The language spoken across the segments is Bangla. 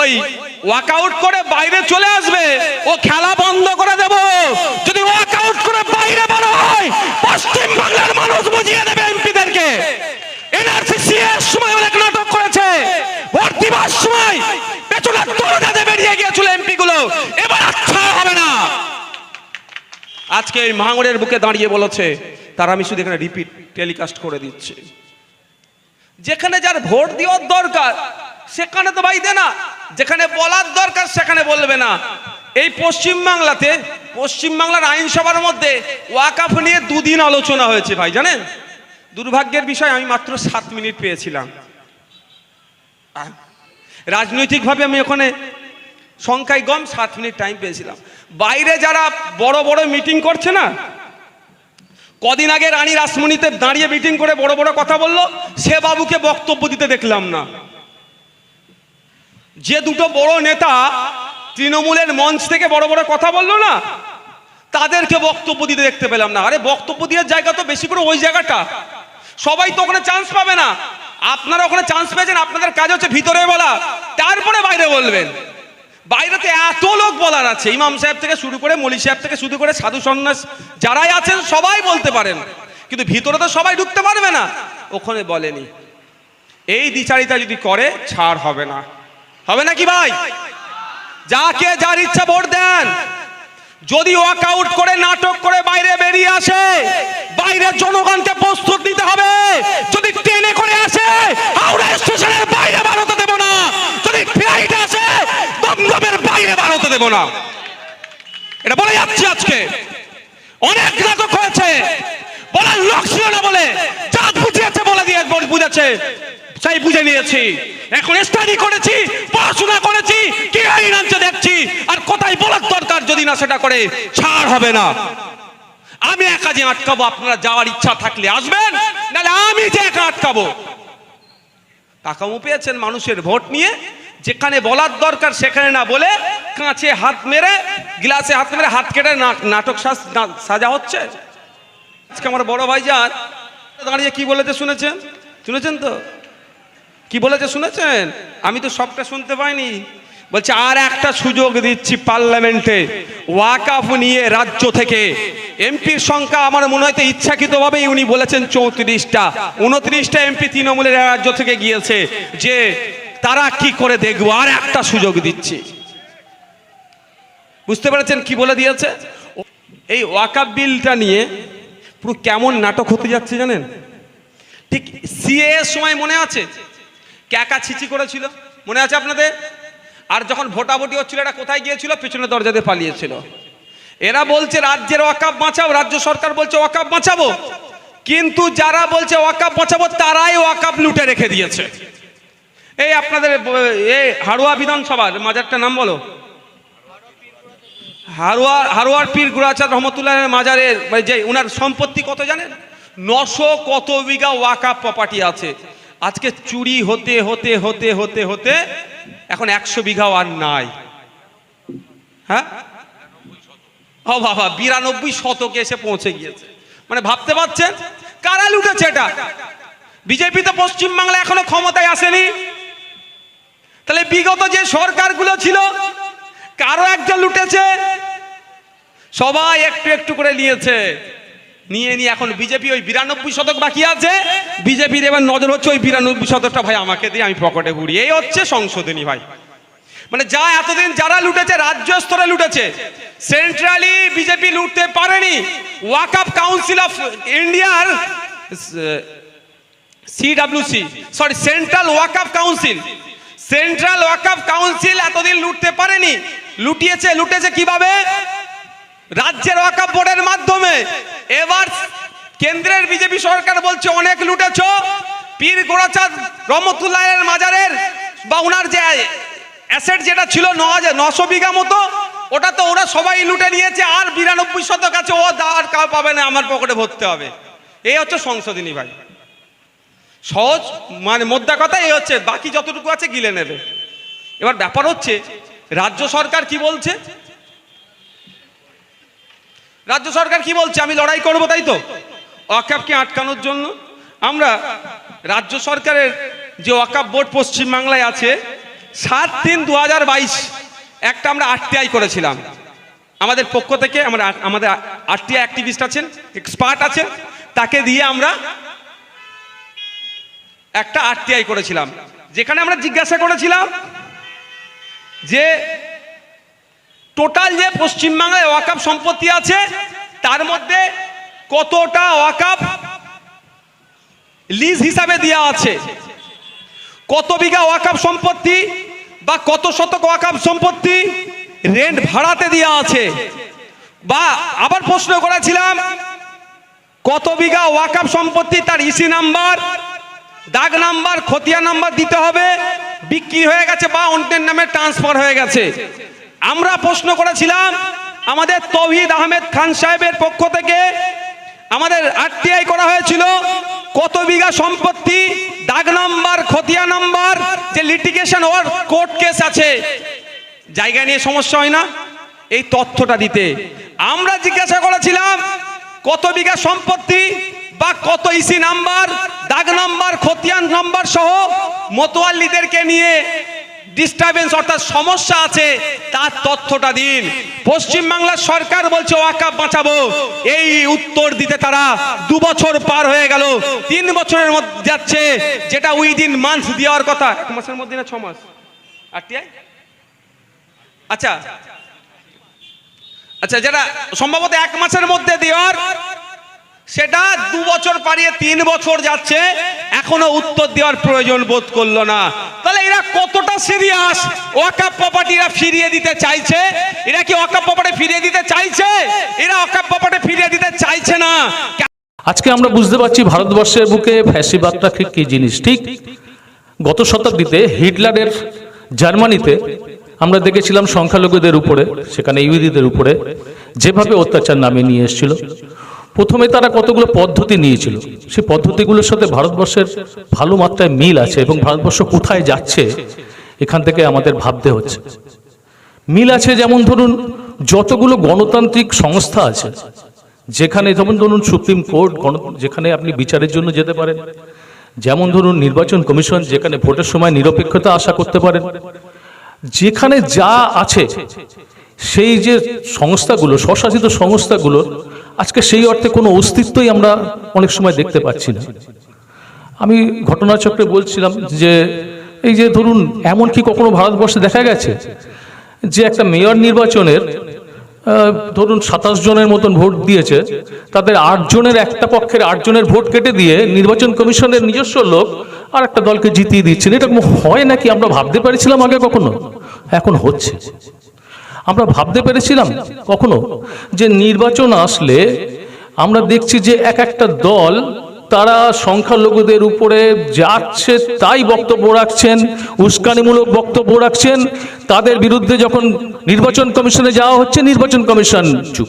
ওই ওয়াকআউট করে বাইরে চলে আসবে। ও খেলা বন্ধ করে দেব। যদি ওয়াকআউট করে বাইরে বেরো হয়, পশ্চিম বাংলার মানুষ বুঝিয়ে দেবে এমপিদেরকে। এনআরসি সিএস সময় অনেক নাটক করেছে। ভোট দিবার সময় পেছনে তরুণাতে বেরিয়ে গিয়েছিল এমপি গুলো এবার আচ্ছা হবে না। আজকে এই ভাঙড়ের বুকে দাঁড়িয়ে বলেছে, তার আমি শুধু এখানে রিপিট টেলিকাস্ট করে দিচ্ছি। যেখানে যার ভোট দেওয়ার দরকার সেখানে তো ভাই দে না। যেখানে বলার দরকার সেখানে বলবে না। এই পশ্চিম বাংলাতে, পশ্চিম বাংলার আইনসভার মধ্যে ওয়াকাফ নিয়ে দুদিন আলোচনা হয়েছে ভাই, জানেন? দুর্ভাগ্যের বিষয়, আমি মাত্র সাত মিনিট পেয়েছিলাম। রাজনৈতিকভাবে আমি ওখানে সংখ্যায় কম সাত মিনিট টাইম পেয়েছিলাম। বাইরে যারা বড় বড় মিটিং করছে না, কদিন আগে রানী রাসমণিতে দাঁড়িয়ে মিটিং করে বড় বড় কথা বলল, সে বাবুকে বক্তব্য দিতে দেখলাম না। যে দুটো বড় নেতা তৃণমূলের মঞ্চ থেকে বড় বড় কথা বলল না, তাদেরকে বক্তব্য দিতে দেখতে পেলাম না। আরে বক্তব্য দেওয়ার জায়গা তো বেশি করে ওই জায়গাটা। সবাই তো ওখানে চান্স পাবে না। আপনারা ওখানে চান্স পেয়েছেন, আপনাদের কাজ হচ্ছে ভিতরে বলা, তারপরে বাইরে বলবেন। বাইরেতে এত লোক বলার আছে। ইমাম সাহেব থেকে শুরু করে মলি সাহেব থেকে শুরু করে সাধু সন্ন্যাস যারাই আছেন, সবাই বলতে পারেন। কিন্তু ভিতরে তো সবাই ঢুকতে পারবে না। ওখানে বলেনি। এই দ্বিচারিতা যদি করে, ছাড় হবে না। হবে নাকি ভাই? যাকে যার ইচ্ছা ভোট দেন। যদি ওয়াকআউট করে, নাটক করে বাইরে বেরিয়ে আসে, বাইরের জনগণকে প্রস্তুত নিতে হবে। যদি ট্রেনে করে আসে, হাওড়া স্টেশনের বাইরে বাড়াতে দেব না। যদি ফ্লাইটে আসে, দমদমের বাইরে বাড়াতে দেব না। এটা বলে যাচ্ছি আজকে। অনেক নাটক হয়েছে। বলার লোক ছিল না বলে যা বুঝিয়েছে বলে দিয়ে বুঝেছে। সেই বুঝে নিয়েছি। এখন স্টাডি করেছি, পড়াশোনা করেছি, কি আইন আনছে দেখছি, আর কোথায় বলার দরকার যদি না সেটা করে, ছাড় হবে না। আমি একা যে আটকাবো, আপনারা যাওয়ার ইচ্ছা থাকলে আসবেন, নাহলে আমি যে একা আটকাবো। টাকামো পেয়েছেন মানুষের ভোট নিয়ে, যেখানে বলার দরকার সেখানে না বলে কাঁচে হাত মেরে, গ্লাসে হাত মেরে হাত কেটে নাটক সাজা হচ্ছে। আজকে আমার বড় ভাই যান দাঁড়িয়ে কি বলেছে শুনেছেন? শুনেছেন তো? কি বলেছে শুনেছেন? আমি তো সবটা শুনতে পাইনি। বলছে, আর একটা সুযোগ দিচ্ছি পার্লামেন্টে ওয়াকাফ নিয়ে রাজ্য থেকে। এমপির সংখ্যা আমার মনে হয় ইচ্ছাকৃতভাবেই উনি বলেছেন চৌত্রিশটা। উনত্রিশটা এমপি তৃণমূলের রাজ্য থেকে গিয়েছে যে তারা কি করে দেখব, আর একটা সুযোগ দিচ্ছি। বুঝতে পেরেছেন কি বলে দিয়েছে? এই ওয়াকাফ বিলটা নিয়ে পুরো কেমন নাটক হতে যাচ্ছে জানেন? ঠিক সিএ সময় মনে আছে? ক্যাকা ছিচি করেছিল, মনে আছে আপনাদের? আর যখন ভোটাভুটি হচ্ছিল এটা কোথায় গিয়েছিল? পেছনে দরজাতে পালিয়েছিল। এরা বলছে, রাজ্যের ওয়াকাপ বাঁচাও, রাজ্য সরকার বলছে ওয়াকাপ বাঁচাবো। কিন্তু যারা বলছে ওয়াকাপ বাঁচাবো, তারাই ওয়াকাপ লুটে রেখে দিয়েছে। এই আপনাদের এই হাড়ুয়া বিধানসভার মাজারটা নাম বলো। হারোয়ার হারুয়ার পীর গুরাচাঁদ রহমতুল্লাহ মাজারের যে ওনার সম্পত্তি কত জানেন? নশো কত বিঘা ওয়াকা প্রপার্টি আছে। আজকে চুরি হতে হতে হতে হতে হতে এখন একশো বিঘাও আর নাই। হ্যাঁ? ও বাবা, বিরানব্বই শতকে এসে পৌঁছে গিয়েছে। মানে ভাবতে পারছেন? কারা লুটেছে এটা? বিজেপি তো পশ্চিমবাংলা এখনও ক্ষমতায় আসেনি। তাহলে বিগত যে সরকারগুলো ছিল, কারও একজন লুটেছে? সবাই একটু একটু করে নিয়েছে। নিয়ে নিয়ে এখন বিজেপি ওই বিরানব্বই শতক বাকি আছে। বিজেপির এবার নজর হচ্ছে ওই বিরানব্বই শতকটা ভাই আমাকে দিয়ে আমি পকেটে ঘুরি এই হচ্ছে সংশোধনী ভাই। মানে যা এতদিন যারা লুটেছে, রাজ্য স্তরে লুটেছে সেন্ট্রালি বিজেপি লুটতে পারেনি। ওয়াকআপ কাউন্সিল অফ ইন্ডিয়ার CWC sorry central Waqf council central Waqf council এতদিন লুটতে পারেনি। লুটিয়েছে, লুটেছে কীভাবে? রাজ্যের ওয়াকআপ বোর্ডের মাধ্যমে। এবার কেন্দ্রের বিজেপি সরকার বলছে, অনেক লুটেছ। পীর গোড়াচাঁদ রহমতুল্লাহের মাজারের বা ওনার যে অ্যাসেট যেটা ছিল ন নশো বিঘা মতো, ওটা তো ওরা সবাই লুটে নিয়েছে। আর বিরানব্বই শতক আছে, ও আর কাউ পাবে না, আমার পকেটে ভরতে হবে। এই হচ্ছে সংশোধনী ভাই। সহজ মানে মোদ্দা কথা এই হচ্ছে, বাকি যতটুকু আছে গিলে নেবে। এবার ব্যাপার হচ্ছে, রাজ্য সরকার কি বলছে? রাজ্য সরকার কি বলছে? আমি লড়াই করব, তাই তো? ওয়াকাপকে আটকানোর জন্য আমরা রাজ্য সরকারের যে ওয়াকাপ বোর্ড পশ্চিমবাংলায় আছে, সাত তিন দু একটা আমরা আরটিআই করেছিলাম। আমাদের পক্ষ থেকে আমরা আমাদের আরটিআই অ্যাক্টিভিস্ট আছেন এক্সপার্ট আছেন, তাকে দিয়ে আমরা একটা আরটিআই করেছিলাম। যেখানে আমরা জিজ্ঞাসা করেছিলাম যে টোটাল যে পশ্চিমবাংলায় ওয়াকাপ সম্পত্তি আছে, তার মধ্যে কতটা ওয়াকাপ লিজ হিসাবে দেওয়া আছে? কত বিঘা ওয়াকাপ সম্পত্তি বা কত শতক ওয়াকাপ সম্পত্তি রেন্ট ভাড়াতে দেওয়া আছে? বা আবার প্রশ্ন করেছিলাম, কত বিঘা ওয়াকাপ সম্পত্তি তার ইসি নাম্বার দাগ নাম্বার খতিয়া নাম্বার দিতে হবে, বিক্রি হয়ে গেছে বা অন্যের নামে ট্রান্সফার হয়ে গেছে। আমরা প্রশ্ন করেছিলাম, আমাদের তৌহিদ আহমেদ খান সাহেবের পক্ষ থেকে আমাদের আরটিআই করা হয়েছিল, কত বিঘা সম্পত্তি, দাগ নাম্বার, খতিয়া নাম্বার, যে লিটিগেশন ওর কোর্ট কেস আছে। জায়গা নিয়ে সমস্যা হয় না? এই তথ্যটা দিতে। আমরা জিজ্ঞাসা করেছিলাম, কত বিঘা সম্পত্তি বা কত ইসি নাম্বার, দাগ নাম্বার, খতিয়ান নাম্বার সহ মতোয়াল্লিদেরকে নিয়ে। ডিস্টারবেন্স অর্থাৎ সমস্যা আছে, তার তথ্যটা দিন। পশ্চিমবাংলার সরকার বলছে ওয়াকাপ বাঁচাবো। এই উত্তর দিতে তারা দু বছর পার হয়ে গেল। তিন বছরের মধ্যে যাচ্ছে, যেটা উইদিন মান্থ দেওয়ার কথা। এক মাসের মধ্যে না ছ মাস? আর টিআই আচ্ছা। আচ্ছা যেটা সম্ভবত এক মাসের মধ্যে দেওয়ার সেটা দু বছর পারিয়ে তিন বছর যাচ্ছে, এখনও উত্তর দেওয়ার প্রয়োজন বোধ করল না। তাহলে এরা কতটা সিরিয়াস ওয়াকাপ প্রপার্টিরা ফিরিয়ে দিতে চাইছে? এরা কি ওয়াকাপ প্রপার্টি ফিরিয়ে দিতে চাইছে? এরা ওয়াকাপ প্রপার্টি ফিরিয়ে দিতে চাইছে না। আজকে আমরা বুঝতে পারছি ভারতবর্ষের বুকে ফ্যাসিবাদটা ঠিক কি জিনিস? ঠিক গত শতাব্দীতে হিটলারের জার্মানিতে আমরা দেখেছিলাম সংখ্যালঘুদের উপরে, সেখানে ইহুদিদের উপরে, যেভাবে অত্যাচার নামে নিয়ে এসেছিল। প্রথমে তারা কতগুলো পদ্ধতি নিয়েছিল? সেই পদ্ধতিগুলোর সাথে ভারতবর্ষের ভালো মাত্রায় মিল আছে এবং ভারতবর্ষ কোথায় যাচ্ছে, এখান থেকে আমাদের ভাবতে হচ্ছে। মিল আছে যেমন ধরুন, যতগুলো গণতান্ত্রিক সংস্থা আছে, যেখানে যেমন ধরুন সুপ্রিম কোর্ট, গণ, যেখানে আপনি বিচারের জন্য যেতে পারেন, যেমন ধরুন নির্বাচন কমিশন, যেখানে ভোটের সময় নিরপেক্ষতা আশা করতে পারেন, যেখানে যা আছে, সেই যে সংস্থাগুলো, স্বশাসিত সংস্থাগুলো আজকে সেই অর্থে কোনো অস্তিত্বই আমরা অনেক সময় দেখতে পাচ্ছি না। আমি ঘটনাচক্রে বলছিলাম যে, এই যে ধরুন এমন কি কখনো ভারতবর্ষে দেখা গেছে যে একটা মেয়র নির্বাচনের ধরুন সাতাশ জনের মতন ভোট দিয়েছে, তাদের আট জনের একটা পক্ষের আট জনের ভোট কেটে দিয়ে নির্বাচন কমিশনের নিজস্ব লোক আর একটা দলকে জিতিয়ে দিচ্ছেন। এটা হয় নাকি আমরা ভাবতে পারছিলাম আগে কখনো? এখন হচ্ছে। আমরা ভাবতে পেরেছিলাম কখনো যে নির্বাচন আসলে আমরা দেখছি যে এক একটা দল তারা সংখ্যালঘুদের উপরে যাচ্ছে, তাই বক্তব্য রাখছেন, উস্কানিমূলক বক্তব্য রাখছেন। তাদের বিরুদ্ধে যখন নির্বাচন কমিশনে যাওয়া হচ্ছে, নির্বাচন কমিশন চুপ।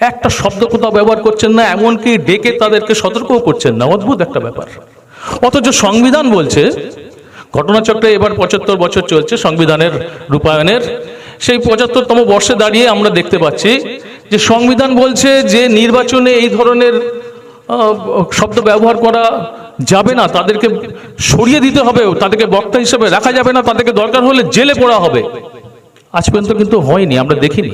একটা শব্দ কোথাও ব্যবহার করছেন না, এমনকি ডেকে তাদেরকে সতর্কও করছেন না। অদ্ভুত একটা ব্যাপার। অথচ সংবিধান বলছে, ঘটনাচক্রে এবার পঁচাত্তর বছর চলছে সংবিধানের রূপায়ণের। সেই পঁচাত্তরতম বর্ষে দাঁড়িয়ে আমরা দেখতে পাচ্ছি যে সংবিধান বলছে যে নির্বাচনে এই ধরনের শব্দ ব্যবহার করা যাবে না, তাদেরকে সরিয়ে দিতে হবে, তাদেরকে বক্তা হিসেবে রাখা যাবে না, তাদেরকে দরকার হলে জেলে পড়া হবে। আজ পর্যন্ত কিন্তু হয়নি, আমরা দেখিনি।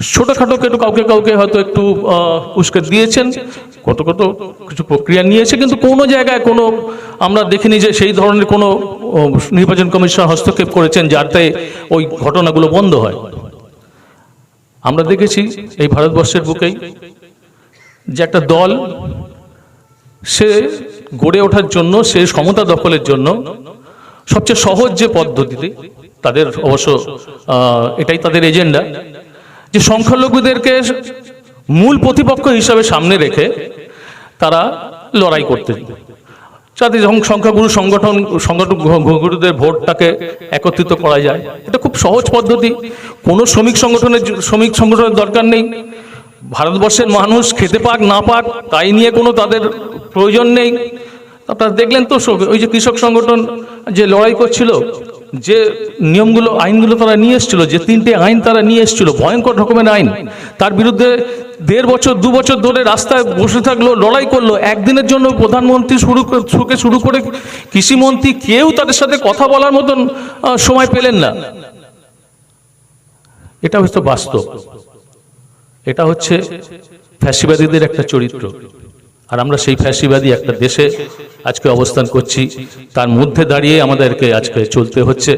ছোটখাটো একটু কাউকে কাউকে হয়তো একটু উস্কে দিয়েছেন, কত কত কিছু প্রক্রিয়া নিয়েছে, কিন্তু কোনো জায়গায় কোনো, আমরা দেখিনি যে সেই ধরনের কোনো নির্বাচন কমিশন হস্তক্ষেপ করেছেন যাতে ওই ঘটনাগুলো বন্ধ হয়। আমরা দেখেছি এই ভারতবর্ষের বুকেই যে একটা দল, সে গড়ে ওঠার জন্য, সে সমতা দখলের জন্য সবচেয়ে সহজ যে পদ্ধতিতে তাদের অবশ্য এটাই তাদের এজেন্ডা। যে সংখ্যালঘুদেরকে মূল প্রতিপক্ষ হিসাবে সামনে রেখে তারা লড়াই করতে যাতে যখন সংখ্যাগুরু সংগঠন সংগঠন গুরুদের ভোটটাকে একত্রিত করা যায়, এটা খুব সহজ পদ্ধতি। কোনো শ্রমিক সংগঠনের শ্রমিক সংগঠনের দরকার নেই। ভারতবর্ষের মানুষ খেতে পাক, না পাক, তাই নিয়ে কোনো তাদের প্রয়োজন নেই। আপনারা দেখলেন তো ওই যে কৃষক সংগঠন যে লড়াই করছিল যে নিয়মগুলো, আইনগুলো তারা নিয়ে এসেছিল, যে তিনটে আইন তারা নিয়ে এসেছিল, ভয়ঙ্কর রকমের আইন। তার বিরুদ্ধে দেড় বছর, দু বছর ধরে রাস্তায় বসে থাকল, লড়াই করল। একদিনের জন্য প্রধানমন্ত্রী শুরু থেকে শুরু করে কৃষিমন্ত্রী কেউ তাদের সাথে কথা বলার মতন সময় পেলেন না। এটা হচ্ছে বাস্তব। এটা হচ্ছে ফ্যাসিবাদীদের একটা চরিত্র। আর আমরা সেই ফ্যাসিবাদী একটা দেশে আজকে অবস্থান করছি। তার মধ্যে দাঁড়িয়ে আমাদেরকে আজকে চলতে হচ্ছে।